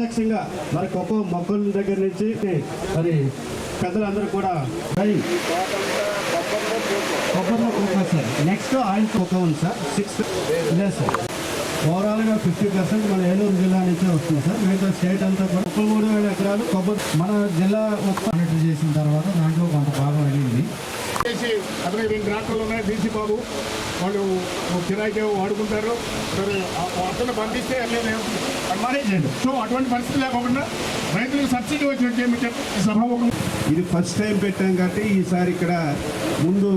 ప్రత్యక్షంగా మరి ఒక్కో మొక్కల దగ్గర నుంచి మరి పెద్దలందరూ కూడా కొబ్బరిలో cocoa sir. Next oil cocoa ఉంది సార్. సిక్స్ లేదు సార్. ఓవరాల్గా ఫిఫ్టీ పర్సెంట్ మన ఏలూరు జిల్లా నుంచే వస్తుంది సార్. మిగతా స్టేట్ అంతా కూడా ముప్పై మూడు వేల ఎకరాలు కొబ్బరి మన జిల్లా ఉత్పత్తి చేసిన తర్వాత దాంట్లో కొంత భాగం వెళ్ళింది చేసి అతనికి రెండు ట్రాక్టర్లు ఉన్నాయి. డీసీ బాబు వాళ్ళు కిరాయికి వాడుకుంటారు. ఆ- అతను పంపిస్తే అన్నీ మేనేజ్ చేయండి సో అటువంటి పరిస్థితి లేకుండా రైతులకు సబ్సిడీ వచ్చినట్టు ఏమి సభాముఖం ఇది ఫస్ట్ టైం పెట్టాం కాబట్టి ఈసారి ఇక్కడ ముందు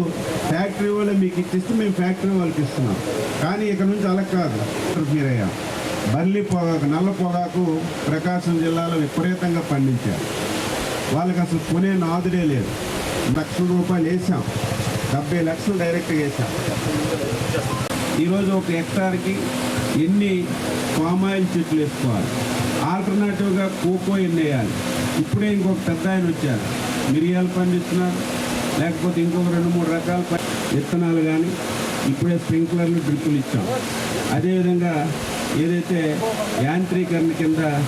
ఫ్యాక్టరీ వాళ్ళు మీకు ఇచ్చిస్తే మేము ఫ్యాక్టరీ వాళ్ళకి ఇస్తున్నాం. కానీ ఇక్కడ నుంచి అలా కాదు. మీరయ్య అయ్యాం పొగాకు నల్ల పొగాకు ప్రకాశం జిల్లాలో విపరీతంగా పండించారు వాళ్ళకి అసలు కొనే నాదుడే లేదు. లక్షల రూపాయలు వేసాం. డెబ్బై లక్షలు డైరెక్ట్గా వేసాం. ఈరోజు ఒక హెక్టార్కి ఎన్ని పామ్ ఆయిల్ చెట్లు వేసుకోవాలి. ఆల్టర్నేటివ్గా కోకో ఎన్ని వేయాలి. ఇప్పుడే ఇంకొక పెద్ద ఆయన వచ్చారు. మిరియాలు పండిస్తున్నారు. లేకపోతే ఇంకొక రెండు మూడు రకాల ప- విత్తనాలు కానీ ఇప్పుడే స్ప్రింక్లర్లు డ్రిప్పులు ఇచ్చాం. అదేవిధంగా ఏదైతే యాంత్రీకరణ కింద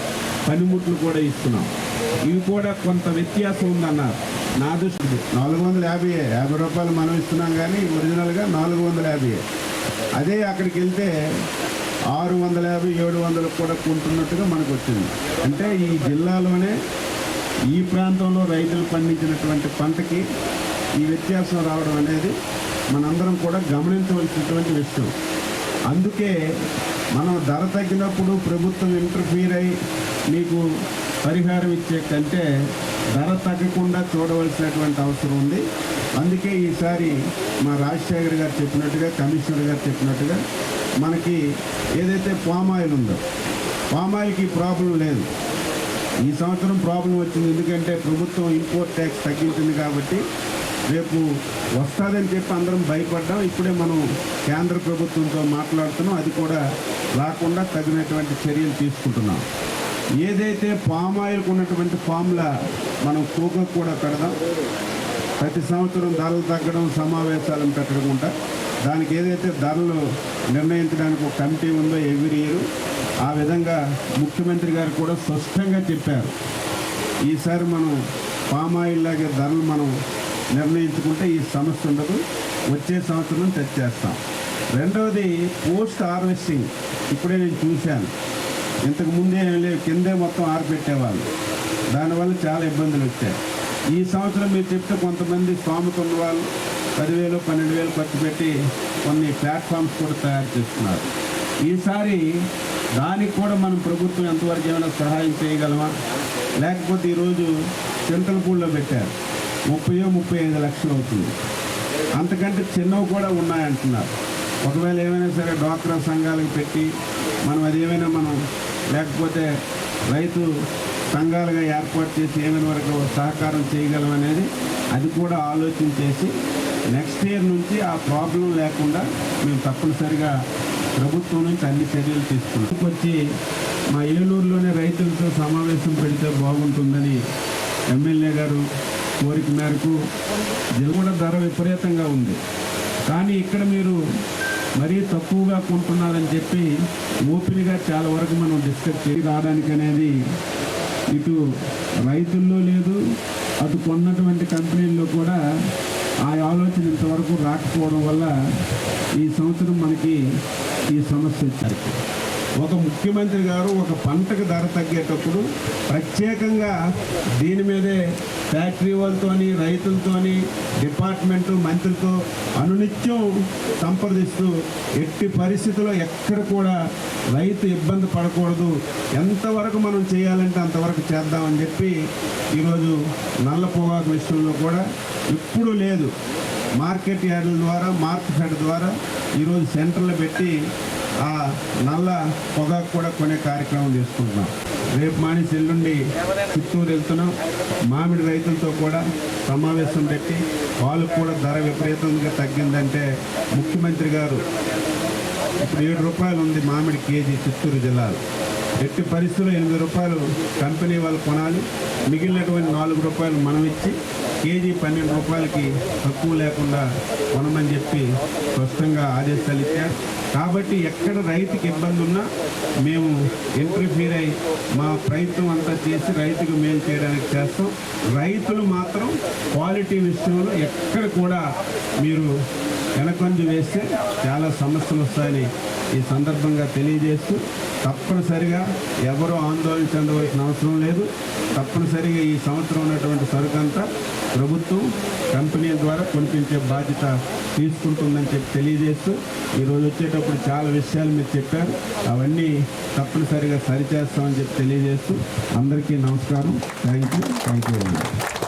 పనిముట్లు కూడా ఇస్తున్నాం. ఇవి కూడా కొంత వ్యత్యాసం ఉందన్నారు. నా దృష్టి నాలుగు వందల యాభై యాభై రూపాయలు మనం ఇస్తున్నాం కానీ ఒరిజినల్గా నాలుగు వందల యాభై అదే అక్కడికి వెళ్తే ఆరు వందల యాభై ఏడు వందలకు కూడా కొంటున్నట్టుగా మనకు వచ్చింది. అంటే ఈ జిల్లాలోనే ఈ ప్రాంతంలో రైతులు పండించినటువంటి పంటకి ఈ వ్యత్యాసం రావడం అనేది మనందరం కూడా గమనించవలసినటువంటి విషయం. అందుకే మనం ధర తగ్గినప్పుడు ప్రభుత్వం ఇంటర్ఫీర్ అయి మీకు పరిహారం ఇచ్చే కంటే ధర తగ్గకుండా చూడవలసినటువంటి అవసరం ఉంది. అందుకే ఈసారి మా రాజశేఖర్ గారు చెప్పినట్టుగా కమిషనర్ గారు చెప్పినట్టుగా మనకి ఏదైతే పామ్ ఆయిల్ ఉందో పామ్ ఆయిల్కి ప్రాబ్లం లేదు. ఈ సంవత్సరం ప్రాబ్లం వచ్చింది ఎందుకంటే ప్రభుత్వం ఇంపోర్ట్ ట్యాక్స్ తగ్గించింది కాబట్టి రేపు వస్తుందని చెప్పి అందరం భయపడ్డాం. ఇప్పుడే మనం కేంద్ర ప్రభుత్వంతో మాట్లాడుతున్నాం. అది కూడా రాకుండా తగినటువంటి చర్యలు తీసుకుంటున్నాం. ఏదైతే పామ్ ఆయిల్కి ఉన్నటువంటి ఫామ్లా మనం కోకోకు కూడా పెడదాం. ప్రతి సంవత్సరం ధరలు తగ్గడం సమావేశాలను పెట్టడం దానికి ఏదైతే ధరలు నిర్ణయించడానికి ఒక కమిటీ ఉందో ఎవ్రీ ఇయర్ ఆ విధంగా ముఖ్యమంత్రి గారు కూడా స్పష్టంగా చెప్పారు. ఈసారి మనం పామ్ ఆయిల్ లాగే ధరలు మనం నిర్ణయించుకుంటే ఈ సమస్య ఉండదు. వచ్చే సంవత్సరం తెచ్చేస్తాం రెండవది పోస్ట్ హార్వెస్టింగ్. ఇప్పుడే నేను చూశాను. ఇంతకు ముందే లేవు కిందే మొత్తం ఆరబెట్టేవాళ్ళు. దానివల్ల చాలా ఇబ్బందులు వచ్చాయి. ఈ సంవత్సరం మీరు చెప్తే కొంతమంది స్వామితున్న ఉన్న వాళ్ళు పదివేలు పన్నెండు వేలు ఖర్చు పెట్టి కొన్ని ప్లాట్ఫామ్స్ కూడా తయారు చేస్తున్నారు. ఈసారి దానికి కూడా మనం ప్రభుత్వం ఎంతవరకు ఏమైనా సహాయం చేయగలమా? లేకపోతే ఈరోజు చింతలపూడిలో పెట్టారు. ముప్పయో ముప్పై ఐదు లక్షలు అవుతుంది. అంతకంటే చిన్నవి కూడా ఉన్నాయంటున్నారు. ఒకవేళ ఏమైనా సరే డ్వాక్రా సంఘాలకు పెట్టి మనం అది ఏమైనా మనం లేకపోతే రైతు సంఘాలుగా ఏర్పాటు చేసి ఏమైనా వరకు సహకారం చేయగలం అనేది అది కూడా ఆలోచన చేసి నెక్స్ట్ ఇయర్ నుంచి ఆ ప్రాబ్లం లేకుండా మేము తప్పనిసరిగా ప్రభుత్వం నుంచి అన్ని చర్యలు తీసుకున్నాం వచ్చి మా ఏలూరులోనే రైతులతో సమావేశం పెడితే బాగుంటుందని ఎమ్మెల్యే గారు కోరిక మేరకు దిగుబడి ధర విపరీతంగా ఉంది. కానీ ఇక్కడ మీరు మరీ తక్కువగా కొంటున్నారని చెప్పి ఓపెన్గా చాలా వరకు మనం డిస్కస్ చేసి రావడానికి అనేది ఇటు రైతుల్లో లేదు అటు కొన్నటువంటి కంపెనీల్లో కూడా ఆ ఆలోచన ఇంతవరకు రాకపోవడం వల్ల ఈ సంవత్సరం మనకి ఈ సమస్య వచ్చారు ఒక ముఖ్యమంత్రి గారు ఒక పంటకు ధర తగ్గేటప్పుడు ప్రత్యేకంగా దీని మీదే ఫ్యాక్టరీ వాళ్ళతోని రైతులతోని డిపార్ట్మెంటు మంత్రులతో అనునిత్యం సంప్రదిస్తూ ఎట్టి పరిస్థితుల్లో ఎక్కడ కూడా రైతు ఇబ్బంది పడకూడదు. ఎంతవరకు మనం చేయాలంటే అంతవరకు చేద్దామని చెప్పి ఈరోజు నల్ల పొగాకు విషయంలో కూడా ఇప్పుడు లేదు. మార్కెట్ యార్డుల ద్వారా మార్కెట్ హెడ్ ద్వారా ఈరోజు సెంటర్లు పెట్టి ఆ నల్ల పొగాకు కూడా కొనే కార్యక్రమం తీసుకుంటున్నాం రేపు మానేసి ఎల్లుండి చిత్తూరు వెళ్తున్నాం. మామిడి రైతులతో కూడా సమావేశం పెట్టి వాళ్ళకు కూడా ధర విపరీతంగా తగ్గిందంటే ముఖ్యమంత్రి గారు ఇప్పుడు ఏడు రూపాయలు ఉంది మామిడి కేజీ చిత్తూరు జిల్లాలో. ఎట్టి పరిస్థితుల్లో ఎనిమిది రూపాయలు కంపెనీ వాళ్ళు కొనాలి. మిగిలినటువంటి నాలుగు రూపాయలు మనం ఇచ్చి కేజీ పన్నెండు రూపాయలకి తక్కువ లేకుండా కొనమని చెప్పి స్పష్టంగా ఆదేశాలు ఇచ్చారు కాబట్టి ఎక్కడ రైతుకి ఇబ్బంది ఉన్నా మేము ఇంటర్ఫీర్ అయి మా ప్రయత్నం అంతా చేసి రైతుకు మేలు చేయడానికి చేస్తాం. రైతులు మాత్రం క్వాలిటీ విషయంలో ఎక్కడ కూడా మీరు వెనకంజు వేస్తే చాలా సమస్యలు వస్తాయని ఈ సందర్భంగా తెలియజేస్తూ తప్పనిసరిగా ఎవరూ ఆందోళన చెందవలసిన అవసరం లేదు. తప్పనిసరిగా ఈ సంవత్సరం ఉన్నటువంటి సరుకంతా ప్రభుత్వం కంపెనీల ద్వారా కొనిపించే బాధ్యత తీసుకుంటుందని చెప్పి తెలియజేస్తూ ఈరోజు వచ్చేటప్పుడు చాలా విషయాలు మీరు చెప్పారు. అవన్నీ తప్పనిసరిగా సరిచేస్తామని చెప్పి తెలియజేస్తూ అందరికీ నమస్కారం. Thank you thank you